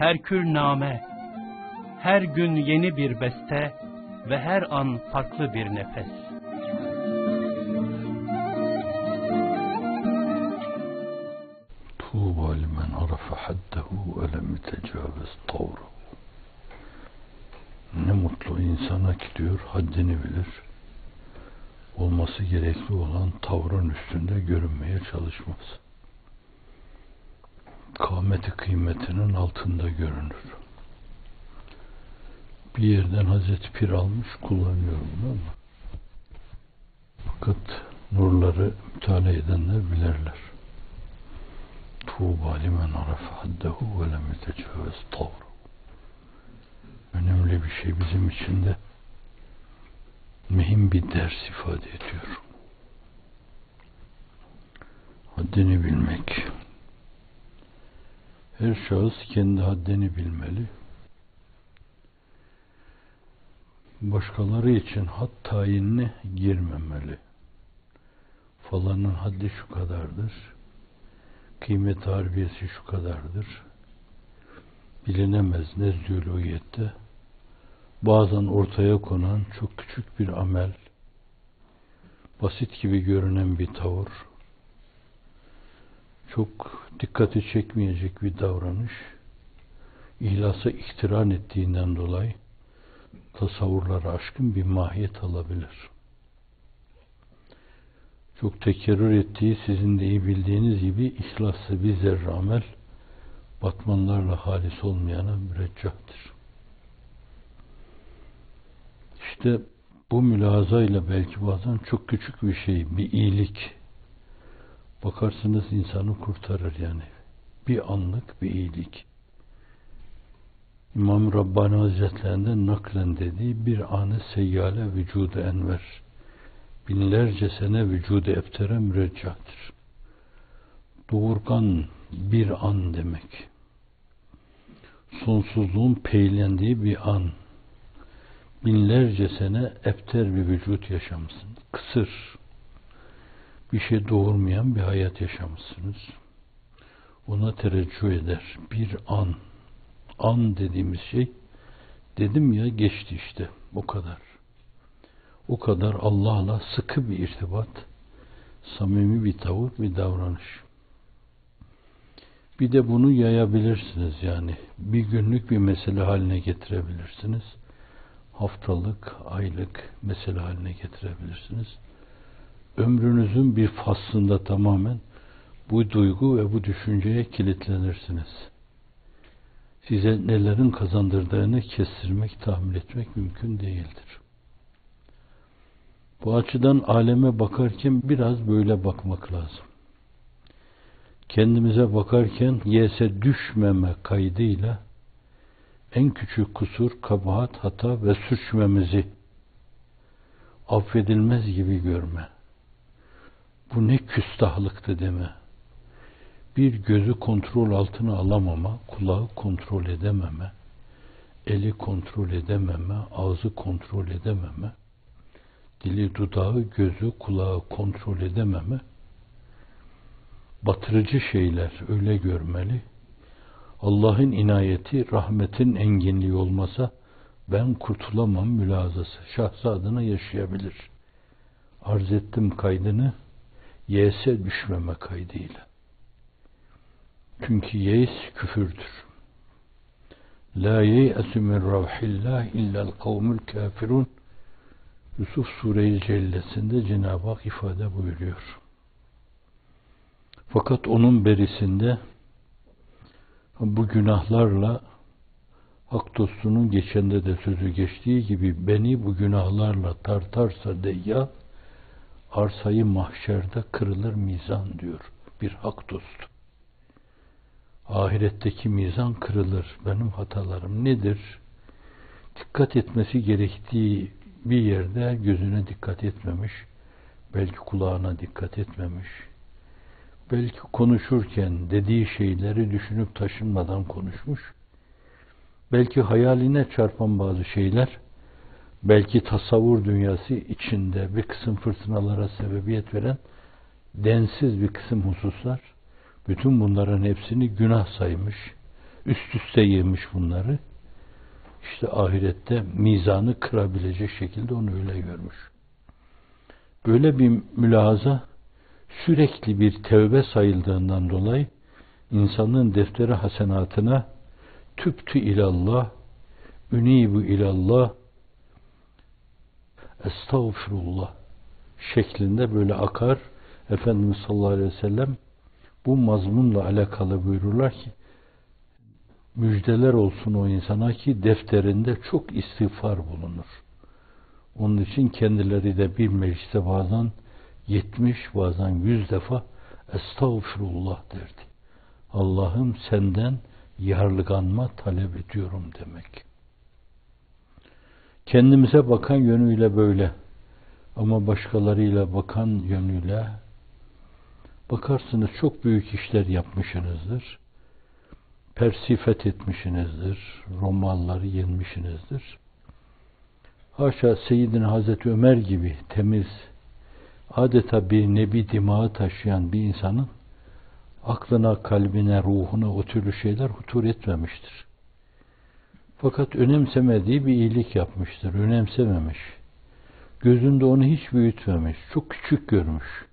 her kür name, her gün yeni bir beste ve her an farklı bir nefes. Tuğba limen arafa haddehu ve lem tecavüz tavru. Ne mutlu insana ki diyor haddini bilir. Olması gerekli olan tavrın üstünde görünmeye çalışmaz. Kâmeti kıymetinin altında görünür. Bir yerden Hazreti Pir almış kullanıyorum ama fakat nurları mütalaa edenler bilirler. Tuğba limen arafa haddehu ve lem yetecavüz tavru. Önemli bir şey bizim için de mühim bir ders ifade ediyor. Haddini bilmek. Her şahıs kendi haddini bilmeli. Başkaları için had tayinine girmemeli. Falanın haddi şu kadardır. Kıymet harbiyesi şu kadardır. Bilinemez nezdül uyette bazen ortaya konan çok küçük bir amel, basit gibi görünen bir tavır, çok dikkati çekmeyecek bir davranış, ihlasa iktiran ettiğinden dolayı tasavvurlara aşkın bir mahiyet alabilir. Çok tekerrür ettiği sizin de iyi bildiğiniz gibi ihlaslı bir zerre amel batmanlarla halis olmayana müreccahtır. İşte bu mülazayla belki bazen çok küçük bir şey, bir iyilik. Bakarsınız insanı kurtarır yani. Bir anlık bir iyilik. İmam Rabbani Hazretlerinden naklen dediği bir anı seyyale vücudu enver. Binlerce sene vücudu eftere müreccahtır. Doğurgan bir an demek. Sonsuzluğun peylendiği bir an binlerce sene epter bir vücut yaşamışsınız. Kısır. Bir şey doğurmayan bir hayat yaşamışsınız. Ona tereccüh eder. Bir an. An dediğimiz şey dedim ya geçti işte. O kadar. O kadar Allah'la sıkı bir irtibat, samimi bir tavır, bir davranış. Bir de bunu yayabilirsiniz yani. Bir günlük bir mesele haline getirebilirsiniz haftalık, aylık mesele haline getirebilirsiniz. Ömrünüzün bir faslında tamamen bu duygu ve bu düşünceye kilitlenirsiniz. Size nelerin kazandırdığını kestirmek, tahmin etmek mümkün değildir. Bu açıdan aleme bakarken biraz böyle bakmak lazım. Kendimize bakarken yese düşmeme kaydıyla en küçük kusur, kabahat, hata ve suçmemizi affedilmez gibi görme. Bu ne küstahlıktı deme. Bir gözü kontrol altına alamama, kulağı kontrol edememe, eli kontrol edememe, ağzı kontrol edememe, dili, dudağı, gözü, kulağı kontrol edememe, batırıcı şeyler öyle görmeli, Allah'ın inayeti, rahmetin enginliği olmasa ben kurtulamam mülazası. Şahzadına yaşayabilir. Arz ettim kaydını yese düşmeme kaydıyla. Çünkü yeis küfürdür. La ye'esu min ravhillah illa'l kavmul kafirun. Yusuf Sure-i Cellesi'nde Cenab-ı Hak ifade buyuruyor. Fakat onun berisinde bu günahlarla hak dostunun geçende de sözü geçtiği gibi beni bu günahlarla tartarsa deyya arsayı mahşerde kırılır mizan diyor bir hak dostu. Ahiretteki mizan kırılır. Benim hatalarım nedir? Dikkat etmesi gerektiği bir yerde gözüne dikkat etmemiş, belki kulağına dikkat etmemiş, belki konuşurken dediği şeyleri düşünüp taşınmadan konuşmuş. Belki hayaline çarpan bazı şeyler, belki tasavvur dünyası içinde bir kısım fırtınalara sebebiyet veren densiz bir kısım hususlar, bütün bunların hepsini günah saymış, üst üste yemiş bunları. İşte ahirette mizanı kırabilecek şekilde onu öyle görmüş. Böyle bir mülahaza sürekli bir tevbe sayıldığından dolayı insanın defteri hasenatına tüptü ilallah, ünibu ilallah, estağfurullah şeklinde böyle akar. Efendimiz sallallahu aleyhi ve sellem bu mazmunla alakalı buyururlar ki müjdeler olsun o insana ki defterinde çok istiğfar bulunur. Onun için kendileri de bir mecliste bazen 70 bazen 100 defa estağfurullah derdi. Allah'ım senden yarlıganma talep ediyorum demek. Kendimize bakan yönüyle böyle ama başkalarıyla bakan yönüyle bakarsınız çok büyük işler yapmışsınızdır. Persi fethetmişsinizdir. Romalıları yenmişsinizdir. Haşa Seyyidina Hazreti Ömer gibi temiz, adeta bir nebi dimağı taşıyan bir insanın aklına, kalbine, ruhuna o türlü şeyler hutur etmemiştir. Fakat önemsemediği bir iyilik yapmıştır. Önemsememiş. Gözünde onu hiç büyütmemiş. Çok küçük görmüş.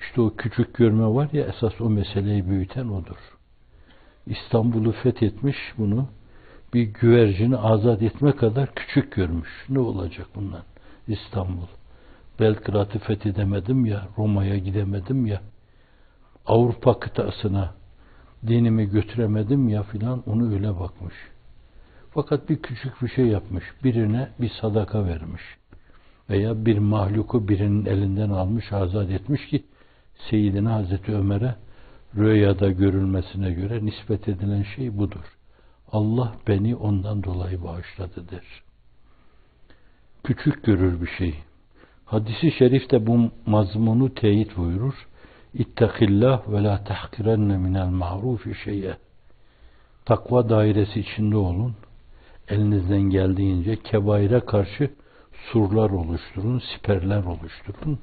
İşte o küçük görme var ya esas o meseleyi büyüten odur. İstanbul'u fethetmiş bunu bir güvercini azat etme kadar küçük görmüş. Ne olacak bundan? İstanbul. Belgrad'ı fethedemedim ya, Roma'ya gidemedim ya, Avrupa kıtasına dinimi götüremedim ya filan onu öyle bakmış. Fakat bir küçük bir şey yapmış. Birine bir sadaka vermiş. Veya bir mahluku birinin elinden almış, azat etmiş ki Seyyidina Hazreti Ömer'e rüyada görülmesine göre nispet edilen şey budur. Allah beni ondan dolayı bağışladı der. Küçük görür bir şey. Hadisi şerif de bu mazmunu teyit buyurur. İttakillah ve la tahkirenne minel ma'rufi şey'e. Takva dairesi içinde olun. Elinizden geldiğince kebaire karşı surlar oluşturun, siperler oluşturun.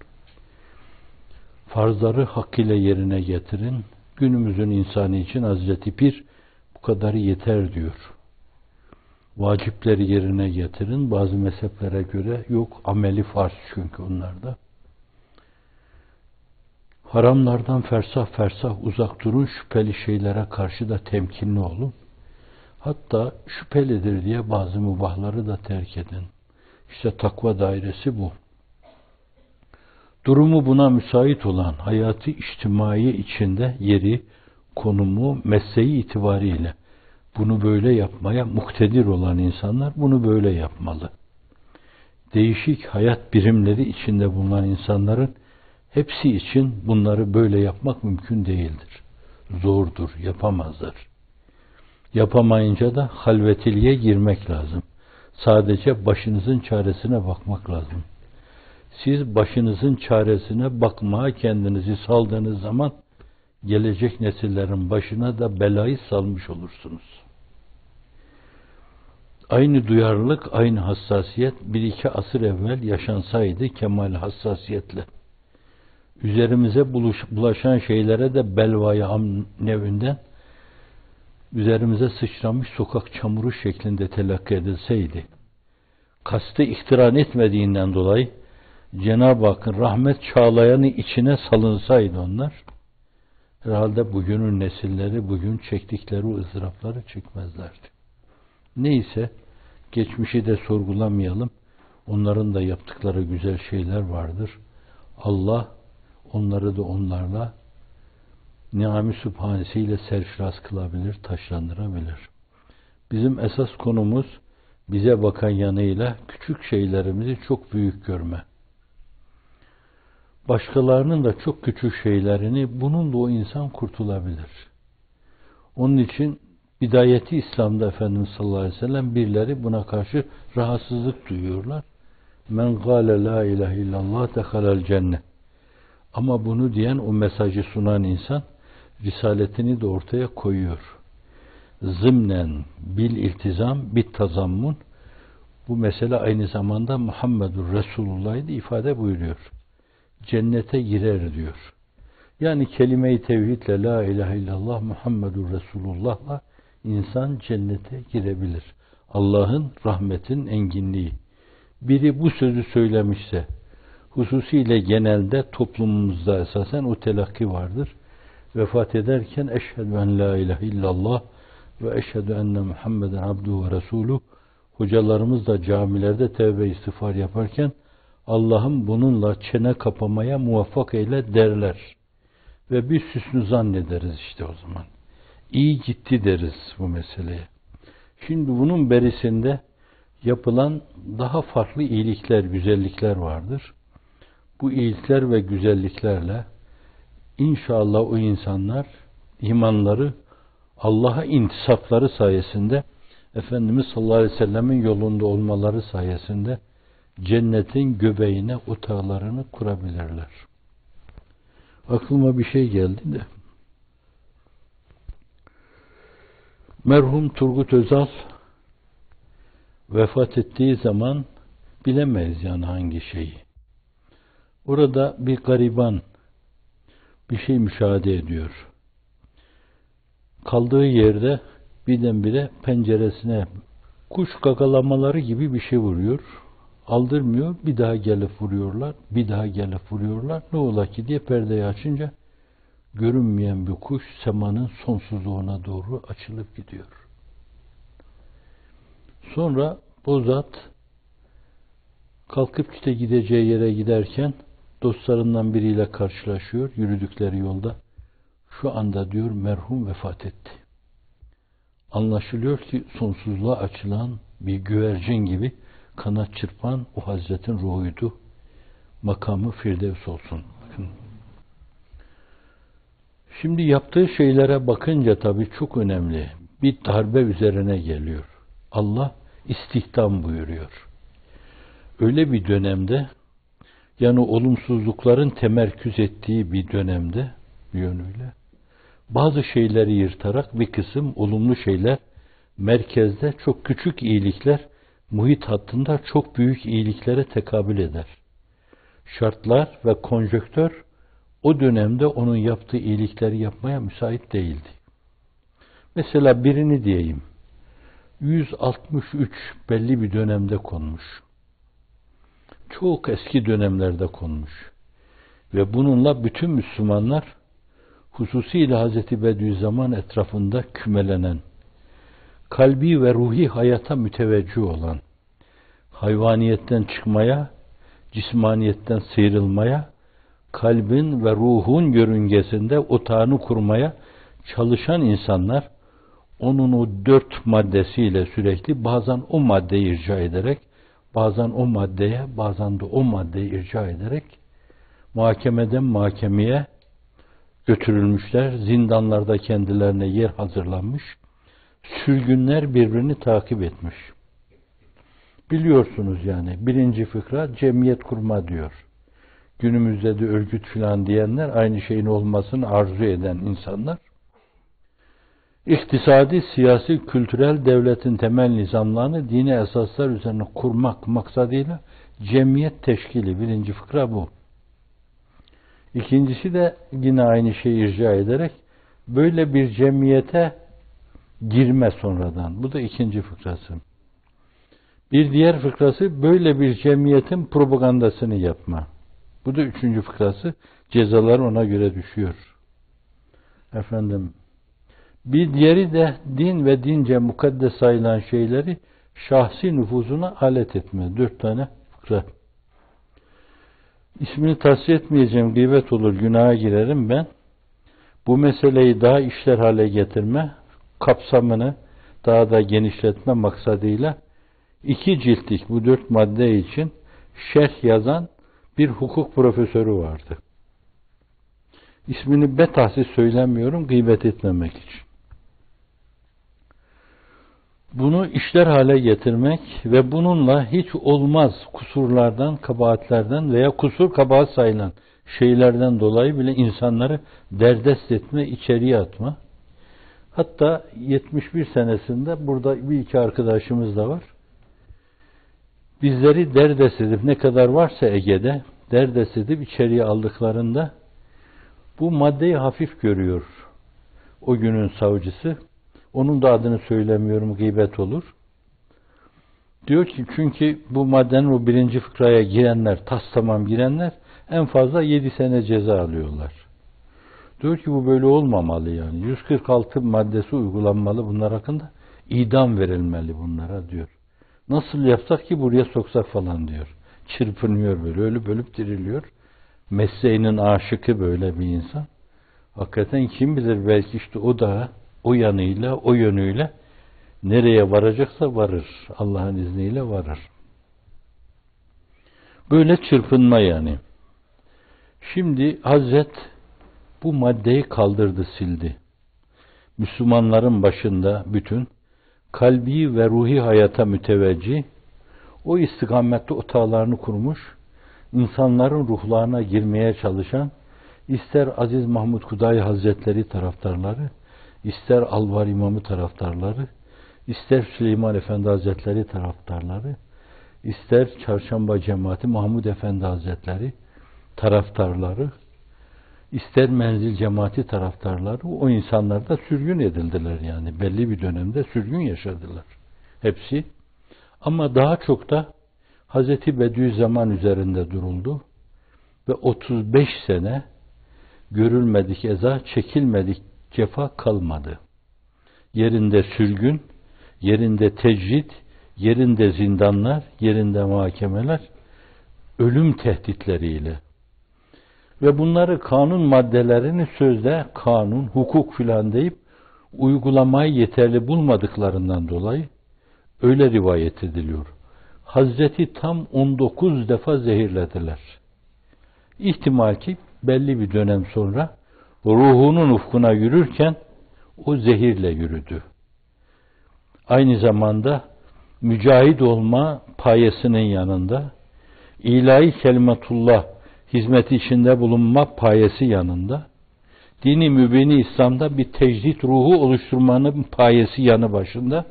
Farzları hakkıyla yerine getirin. Günümüzün insanı için Hazreti Pir bu kadarı yeter diyor. Vacipleri yerine getirin. Bazı mezheplere göre yok ameli farz çünkü onlarda. Haramlardan fersah fersah uzak durun, şüpheli şeylere karşı da temkinli olun. Hatta şüphelidir diye bazı mubahları da terk edin. İşte takva dairesi bu. Durumu buna müsait olan hayatı içtimai içinde yeri, konumu, mesleği itibariyle bunu böyle yapmaya muktedir olan insanlar bunu böyle yapmalı. Değişik hayat birimleri içinde bulunan insanların hepsi için bunları böyle yapmak mümkün değildir. Zordur, yapamazlar. Yapamayınca da halvetiliğe girmek lazım. Sadece başınızın çaresine bakmak lazım. Siz başınızın çaresine bakmaya kendinizi saldığınız zaman gelecek nesillerin başına da belayı salmış olursunuz. Aynı duyarlılık, aynı hassasiyet bir iki asır evvel yaşansaydı kemal hassasiyetle. Üzerimize buluş, bulaşan şeylere de belvayı am nevinden üzerimize sıçramış sokak çamuru şeklinde telakki edilseydi, kastı ihtiran etmediğinden dolayı Cenab-ı Hakk'ın rahmet çağlayanı içine salınsaydı onlar, herhalde bugünün nesilleri bugün çektikleri o ızdırapları çekmezlerdi. Neyse, geçmişi de sorgulamayalım. Onların da yaptıkları güzel şeyler vardır. Allah onları da onlarla Niami Sübhanesiyle serfiraz kılabilir, taşlandırabilir. Bizim esas konumuz bize bakan yanıyla küçük şeylerimizi çok büyük görme. Başkalarının da çok küçük şeylerini bununla o insan kurtulabilir. Onun için Bidayeti İslam'da Efendimiz sallallahu aleyhi ve sellem birileri buna karşı rahatsızlık duyuyorlar. Men gâle la ilahe illallah dehalel cennet. Ama bunu diyen o mesajı sunan insan risaletini de ortaya koyuyor. Zımnen bil iltizam bit tazammun bu mesele aynı zamanda Muhammedur Resulullah'ı ifade buyuruyor. Cennete girer diyor. Yani kelime-i tevhidle la ilahe illallah Muhammedur Resulullah'la insan cennete girebilir. Allah'ın rahmetin enginliği. Biri bu sözü söylemişse, hususiyle genelde toplumumuzda esasen o telakki vardır. Vefat ederken eşhedü en la ilahe illallah ve eşhedü enne Muhammeden abduhu ve resuluh hocalarımız da camilerde tevbe istiğfar yaparken Allah'ım bununla çene kapamaya muvaffak eyle derler. Ve bir süsnü zannederiz işte o zaman. İyi gitti deriz bu meseleye. Şimdi bunun berisinde yapılan daha farklı iyilikler, güzellikler vardır. Bu iyilikler ve güzelliklerle inşallah o insanlar imanları Allah'a intisapları sayesinde Efendimiz sallallahu aleyhi ve sellemin yolunda olmaları sayesinde cennetin göbeğine otağlarını kurabilirler. Aklıma bir şey geldi de merhum Turgut Özal vefat ettiği zaman bilemeyiz yani hangi şeyi. Orada bir gariban bir şey müşahede ediyor. Kaldığı yerde birdenbire penceresine kuş gagalamaları gibi bir şey vuruyor. Aldırmıyor. Bir daha gelip vuruyorlar. Bir daha gelip vuruyorlar. Ne ola ki diye perdeyi açınca görünmeyen bir kuş semanın sonsuzluğuna doğru açılıp gidiyor. Sonra Bozat kalkıp işte gideceği yere giderken dostlarından biriyle karşılaşıyor yürüdükleri yolda. Şu anda diyor merhum vefat etti. Anlaşılıyor ki sonsuzluğa açılan bir güvercin gibi kanat çırpan o Hazretin ruhuydu. Makamı Firdevs olsun. Bakın. Şimdi yaptığı şeylere bakınca tabii çok önemli. Bir darbe üzerine geliyor. Allah istihdam buyuruyor. Öyle bir dönemde yani olumsuzlukların temerküz ettiği bir dönemde bir yönüyle bazı şeyleri yırtarak bir kısım olumlu şeyler merkezde çok küçük iyilikler muhit hattında çok büyük iyiliklere tekabül eder. Şartlar ve konjöktör o dönemde onun yaptığı iyilikleri yapmaya müsait değildi. Mesela birini diyeyim. 163 belli bir dönemde konmuş. Çok eski dönemlerde konmuş. Ve bununla bütün Müslümanlar hususiyle Hazreti Bediüzzaman etrafında kümelenen, kalbi ve ruhi hayata müteveccih olan, hayvaniyetten çıkmaya, cismaniyetten sıyrılmaya, kalbin ve ruhun yörüngesinde otağını kurmaya çalışan insanlar, onun o dört maddesiyle sürekli bazen o maddeyi irca ederek, bazen o maddeye, bazen de o maddeyi irca ederek, mahkemeden mahkemeye götürülmüşler, zindanlarda kendilerine yer hazırlanmış, sürgünler birbirini takip etmiş. Biliyorsunuz yani birinci fıkra cemiyet kurma diyor. Günümüzde de örgüt filan diyenler aynı şeyin olmasını arzu eden insanlar. İktisadi, siyasi, kültürel devletin temel nizamlarını dini esaslar üzerine kurmak maksadıyla cemiyet teşkili. Birinci fıkra bu. İkincisi de yine aynı şeyi irca ederek böyle bir cemiyete girme sonradan. Bu da ikinci fıkrası. Bir diğer fıkrası böyle bir cemiyetin propagandasını yapma. Bu da üçüncü fıkrası. Cezalar ona göre düşüyor. Efendim bir diğeri de din ve dince mukaddes sayılan şeyleri şahsi nüfuzuna alet etme. Dört tane fıkra. İsmini tavsiye etmeyeceğim, gıybet olur, günaha girerim ben. Bu meseleyi daha işler hale getirme, kapsamını daha da genişletme maksadıyla iki ciltlik bu dört madde için şerh yazan bir hukuk profesörü vardı. İsmini betahsiz söylemiyorum gıybet etmemek için. Bunu işler hale getirmek ve bununla hiç olmaz kusurlardan, kabahatlerden veya kusur kabahat sayılan şeylerden dolayı bile insanları derdest etme, içeriye atma. Hatta 71 senesinde burada bir iki arkadaşımız da var. Bizleri derdest edip ne kadar varsa Ege'de derdest edip içeriye aldıklarında bu maddeyi hafif görüyor o günün savcısı Onun da adını söylemiyorum, gıybet olur. Diyor ki çünkü bu maddenin o birinci fıkraya girenler, tas tamam girenler en fazla yedi sene ceza alıyorlar. Diyor ki bu böyle olmamalı yani. 146 maddesi uygulanmalı bunlar hakkında. idam verilmeli bunlara diyor. Nasıl yapsak ki buraya soksak falan diyor. Çırpınıyor böyle, ölüp ölüp diriliyor. Mesleğinin aşıkı böyle bir insan. Hakikaten kim bilir belki işte o da o yanıyla, o yönüyle nereye varacaksa varır. Allah'ın izniyle varır. Böyle çırpınma yani. Şimdi Hazret bu maddeyi kaldırdı, sildi. Müslümanların başında bütün kalbi ve ruhi hayata müteveccih, o istikamette otağlarını kurmuş, insanların ruhlarına girmeye çalışan, ister Aziz Mahmud Kuday Hazretleri taraftarları, ister Alvar İmamı taraftarları, ister Süleyman Efendi Hazretleri taraftarları, ister Çarşamba Cemaati Mahmud Efendi Hazretleri taraftarları, ister menzil cemaati taraftarları o insanlar da sürgün edildiler yani. Belli bir dönemde sürgün yaşadılar. Hepsi. Ama daha çok da Hazreti Bediüzzaman üzerinde duruldu ve 35 sene görülmedik eza, çekilmedik cefa kalmadı. Yerinde sürgün, yerinde tecrit, yerinde zindanlar, yerinde muhakemeler, ölüm tehditleriyle ve bunları kanun maddelerini sözde kanun, hukuk filan deyip uygulamayı yeterli bulmadıklarından dolayı öyle rivayet ediliyor. Hazreti tam 19 defa zehirlediler. İhtimal ki belli bir dönem sonra ruhunun ufkuna yürürken o zehirle yürüdü. Aynı zamanda mücahit olma payesinin yanında ilahi kelimetullah hizmeti içinde bulunma payesi yanında dini mübini İslam'da bir tecdit ruhu oluşturmanın payesi yanı başında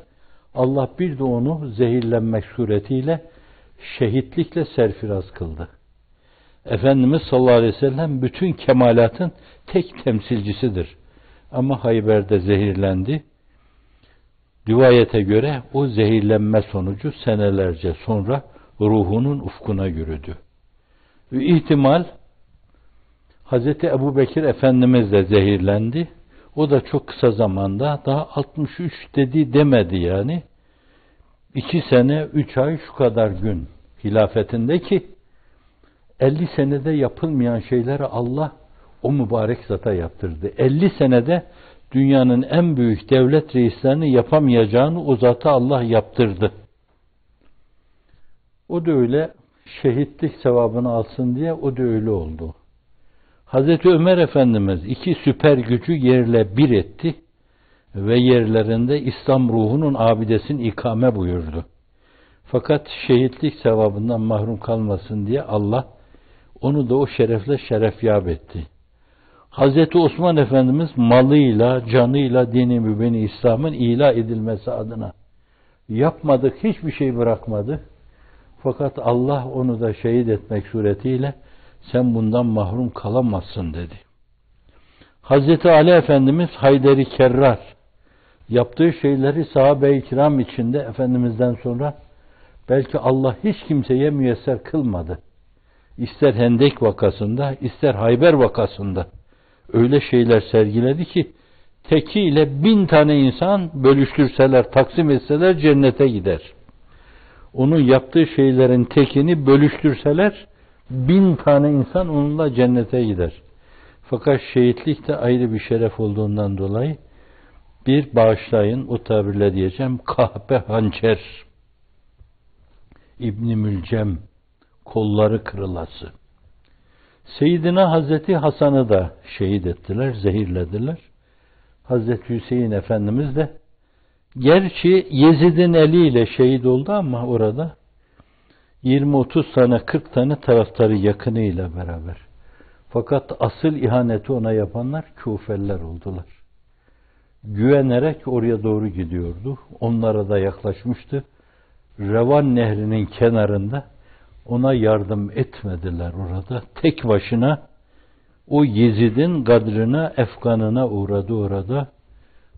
Allah bir de onu zehirlenmek suretiyle şehitlikle serfiraz kıldı. Efendimiz sallallahu aleyhi ve sellem bütün kemalatın tek temsilcisidir. Ama Hayber'de zehirlendi. Rivayete göre o zehirlenme sonucu senelerce sonra ruhunun ufkuna yürüdü. İhtimal Hazreti Ebu Bekir Efendimiz de zehirlendi. O da çok kısa zamanda daha 63 dedi demedi yani. iki sene, üç ay şu kadar gün hilafetinde ki 50 senede yapılmayan şeyleri Allah o mübarek zata yaptırdı. 50 senede dünyanın en büyük devlet reislerini yapamayacağını o zata Allah yaptırdı. O da öyle şehitlik sevabını alsın diye o da öyle oldu. Hazreti Ömer Efendimiz iki süper gücü yerle bir etti ve yerlerinde İslam ruhunun abidesini ikame buyurdu. Fakat şehitlik sevabından mahrum kalmasın diye Allah onu da o şerefle şerefyab etti. Hazreti Osman Efendimiz malıyla, canıyla dini mübini İslam'ın ilah edilmesi adına yapmadık, hiçbir şey bırakmadı. Fakat Allah onu da şehit etmek suretiyle sen bundan mahrum kalamazsın dedi. Hazreti Ali Efendimiz Hayderi Kerrar yaptığı şeyleri sahabe-i kiram içinde Efendimiz'den sonra belki Allah hiç kimseye müyesser kılmadı. İster Hendek vakasında, ister Hayber vakasında öyle şeyler sergiledi ki tekiyle bin tane insan bölüştürseler, taksim etseler cennete gider.'' onun yaptığı şeylerin tekini bölüştürseler bin tane insan onunla cennete gider. Fakat şehitlik de ayrı bir şeref olduğundan dolayı bir bağışlayın o tabirle diyeceğim kahpe hançer İbni Mülcem kolları kırılası. Seyyidina Hazreti Hasan'ı da şehit ettiler, zehirlediler. Hazreti Hüseyin Efendimiz de Gerçi Yezid'in eliyle şehit oldu ama orada 20-30 tane 40 tane taraftarı yakınıyla beraber. Fakat asıl ihaneti ona yapanlar Kufeliler oldular. Güvenerek oraya doğru gidiyordu. Onlara da yaklaşmıştı. Revan Nehri'nin kenarında ona yardım etmediler orada. Tek başına o Yezid'in kadrına, efkanına uğradı orada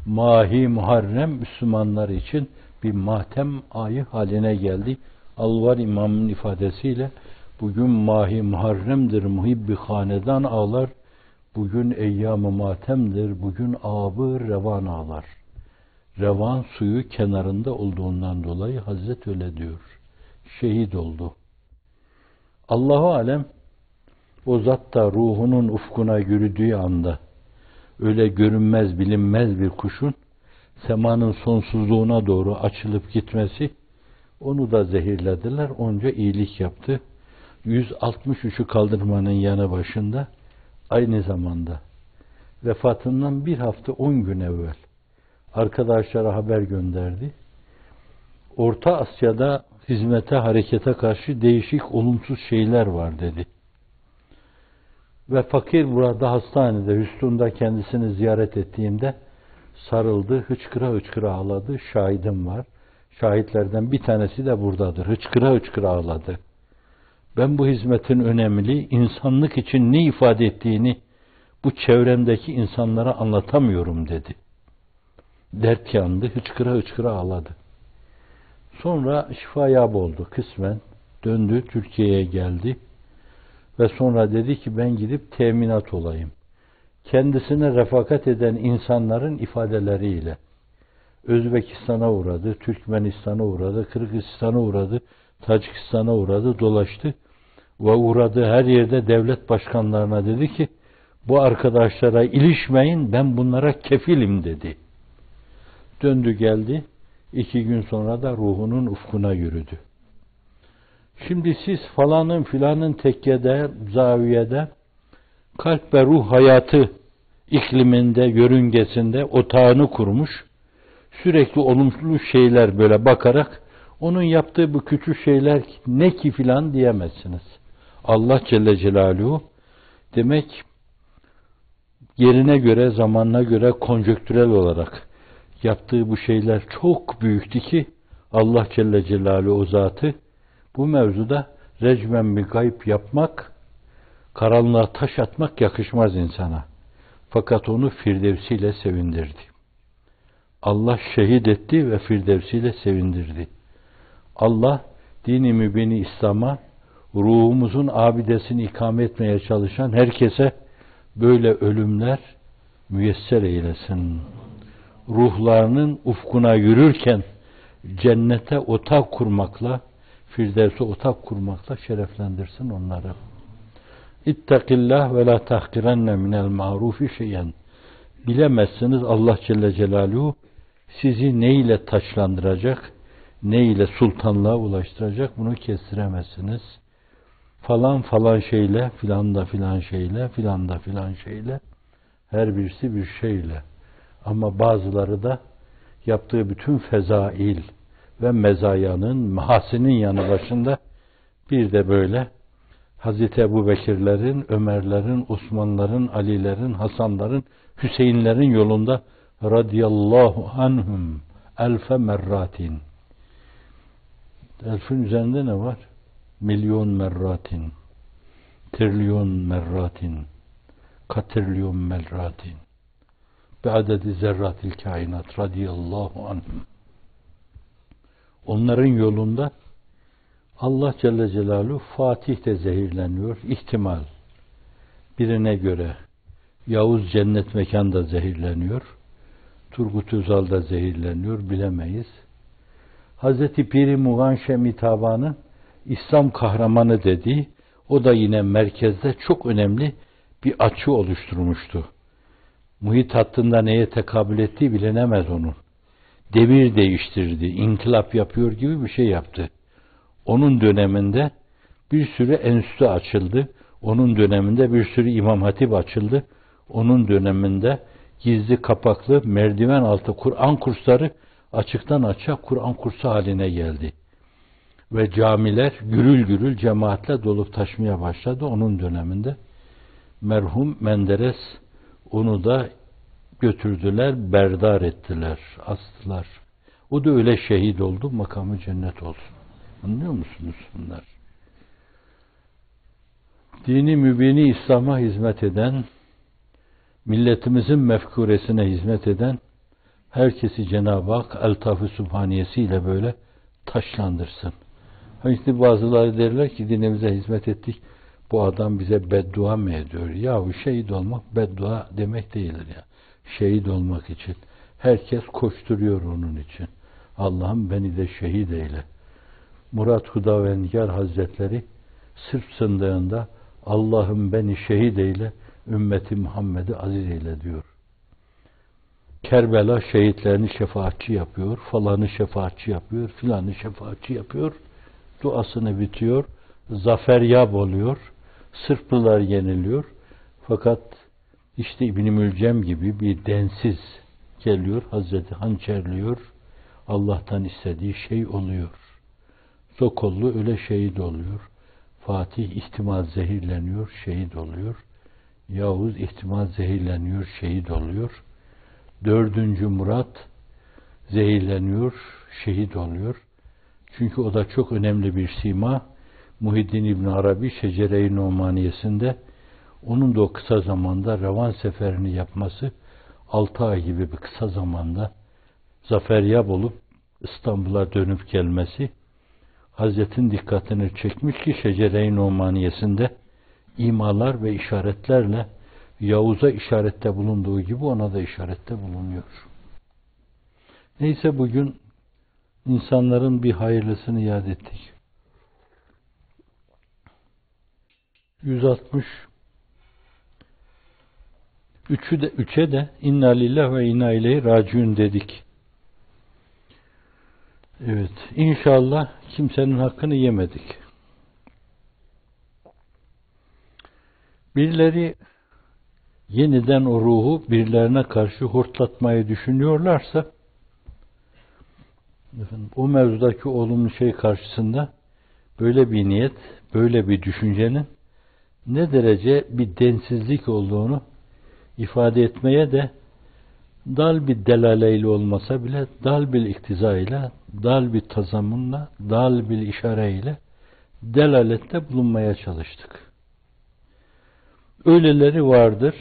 Mahi Muharrem Müslümanlar için bir matem ayı haline geldi. Alvar İmam'ın ifadesiyle bugün Mahi Muharrem'dir muhibbi hanedan ağlar. Bugün eyyam-ı matemdir. Bugün abı revan ağlar. Revan suyu kenarında olduğundan dolayı Hazret öyle diyor. Şehit oldu. Allahu alem o zat da ruhunun ufkuna yürüdüğü anda öyle görünmez bilinmez bir kuşun semanın sonsuzluğuna doğru açılıp gitmesi onu da zehirlediler. Onca iyilik yaptı. 163'ü kaldırmanın yanı başında aynı zamanda vefatından bir hafta on gün evvel arkadaşlara haber gönderdi. Orta Asya'da hizmete, harekete karşı değişik olumsuz şeyler var dedi. Ve fakir burada hastanede, Hüsnü'nde kendisini ziyaret ettiğimde sarıldı, hıçkıra hıçkıra ağladı, şahidim var. Şahitlerden bir tanesi de buradadır. Hıçkıra hıçkıra ağladı. Ben bu hizmetin önemli, insanlık için ne ifade ettiğini bu çevremdeki insanlara anlatamıyorum dedi. Dert yandı, hıçkıra hıçkıra ağladı. Sonra şifaya oldu kısmen. Döndü, Türkiye'ye geldi. Ve sonra dedi ki ben gidip teminat olayım. Kendisine refakat eden insanların ifadeleriyle. Özbekistan'a uğradı, Türkmenistan'a uğradı, Kırgızistan'a uğradı, Tacikistan'a uğradı, dolaştı. Ve uğradığı her yerde devlet başkanlarına dedi ki, bu arkadaşlara ilişmeyin, ben bunlara kefilim dedi. Döndü geldi, iki gün sonra da ruhunun ufkuna yürüdü. Şimdi siz falanın filanın tekkede, zaviyede kalp ve ruh hayatı ikliminde, yörüngesinde otağını kurmuş, sürekli olumsuz şeyler böyle bakarak onun yaptığı bu küçük şeyler ne ki filan diyemezsiniz. Allah Celle Celaluhu demek yerine göre, zamanına göre konjöktürel olarak yaptığı bu şeyler çok büyüktü ki Allah Celle Celaluhu o zatı bu mevzuda recmen bir gayb yapmak, karanlığa taş atmak yakışmaz insana. Fakat onu firdevsiyle sevindirdi. Allah şehit etti ve firdevsiyle sevindirdi. Allah dini mübini İslam'a ruhumuzun abidesini ikame etmeye çalışan herkese böyle ölümler müyesser eylesin. Ruhlarının ufkuna yürürken cennete otak kurmakla Firdevs'e otak kurmakla şereflendirsin onları. İttakillah ve la tahkirenne minel marufi şeyen. Bilemezsiniz Allah Celle Celaluhu sizi ne ile taçlandıracak, ne ile sultanlığa ulaştıracak bunu kestiremezsiniz. Falan falan şeyle, filan da filan şeyle, filan da filan şeyle, her birisi bir şeyle. Ama bazıları da yaptığı bütün fezail, ve mezayanın, mahasinin yanı başında bir de böyle Hazreti Ebu Bekirlerin, Ömerlerin, Osmanların, Alilerin, Hasanların, Hüseyinlerin yolunda radıyallahu anhum elfe merratin. Elfin üzerinde ne var? Milyon merratin, trilyon merratin, katrilyon merratin. Be'adedi zerratil kainat radıyallahu anhum onların yolunda Allah Celle Celaluhu Fatih de zehirleniyor. ihtimal. Birine göre Yavuz cennet mekanda zehirleniyor. Turgut Özal da zehirleniyor. Bilemeyiz. Hazreti Piri Mugan Şemitaban'ın İslam kahramanı dediği o da yine merkezde çok önemli bir açı oluşturmuştu. Muhit hattında neye tekabül ettiği bilinemez onun devir değiştirdi, inkılap yapıyor gibi bir şey yaptı. Onun döneminde bir sürü enstitü açıldı. Onun döneminde bir sürü imam hatip açıldı. Onun döneminde gizli kapaklı merdiven altı Kur'an kursları açıktan açığa Kur'an kursu haline geldi. Ve camiler gürül gürül cemaatle dolup taşmaya başladı onun döneminde. Merhum Menderes onu da götürdüler, berdar ettiler, astılar. O da öyle şehit oldu, makamı cennet olsun. Anlıyor musunuz bunlar? Dini mübini İslam'a hizmet eden, milletimizin mefkuresine hizmet eden herkesi Cenab-ı Hak eltaf-ı subhaniyesiyle böyle taşlandırsın. Hani bazıları derler ki dinimize hizmet ettik. Bu adam bize beddua mı ediyor? Yahu şehit olmak beddua demek değildir ya. Şehit olmak için. Herkes koşturuyor onun için. Allah'ım beni de şehit eyle. Murat Hudavendigar Hazretleri sırf sındığında Allah'ım beni şehit eyle, ümmeti Muhammed'i aziz eyle diyor. Kerbela şehitlerini şefaatçi yapıyor, falanı şefaatçi yapıyor, filanı şefaatçi yapıyor. Duasını bitiyor, zafer yab oluyor, Sırplılar yeniliyor. Fakat işte İbn-i Mülcem gibi bir densiz geliyor, Hazreti hançerliyor, Allah'tan istediği şey oluyor. Zokollu öyle şehit oluyor. Fatih ihtimal zehirleniyor, şehit oluyor. Yavuz ihtimal zehirleniyor, şehit oluyor. Dördüncü Murat zehirleniyor, şehit oluyor. Çünkü o da çok önemli bir sima. Muhiddin İbn Arabi Şecere-i Numaniyesinde onun da o kısa zamanda revan seferini yapması altı ay gibi bir kısa zamanda zaferyab olup İstanbul'a dönüp gelmesi Hazretin dikkatini çekmiş ki Şecere-i Numaniyesinde imalar ve işaretlerle Yavuz'a işarette bulunduğu gibi ona da işarette bulunuyor. Neyse bugün insanların bir hayırlısını yad ettik. 160 Üçü de, üçe de inna lillah ve inna ileyhi raciun dedik. Evet, inşallah kimsenin hakkını yemedik. Birileri yeniden o ruhu birilerine karşı hortlatmayı düşünüyorlarsa efendim, o mevzudaki olumlu şey karşısında böyle bir niyet, böyle bir düşüncenin ne derece bir densizlik olduğunu ifade etmeye de dal bir delaleyle olmasa bile dal bir iktiza ile, dal bir tazamunla, dal bir işareyle delalette bulunmaya çalıştık. Öyleleri vardır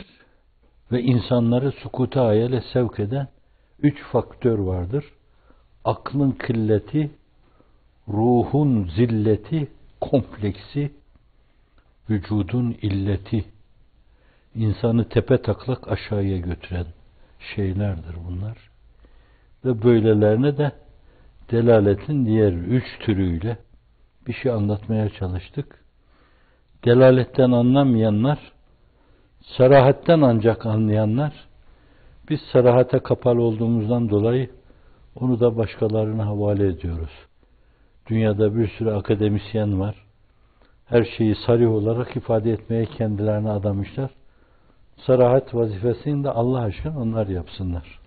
ve insanları sukuta hayale sevk eden üç faktör vardır. Aklın kılleti, ruhun zilleti, kompleksi, vücudun illeti, insanı tepe taklak aşağıya götüren şeylerdir bunlar. Ve böylelerine de delaletin diğer üç türüyle bir şey anlatmaya çalıştık. Delaletten anlamayanlar, sarahatten ancak anlayanlar, biz sarahate kapalı olduğumuzdan dolayı onu da başkalarına havale ediyoruz. Dünyada bir sürü akademisyen var. Her şeyi sarih olarak ifade etmeye kendilerine adamışlar. Sarahat vazifesini de Allah aşkına onlar yapsınlar.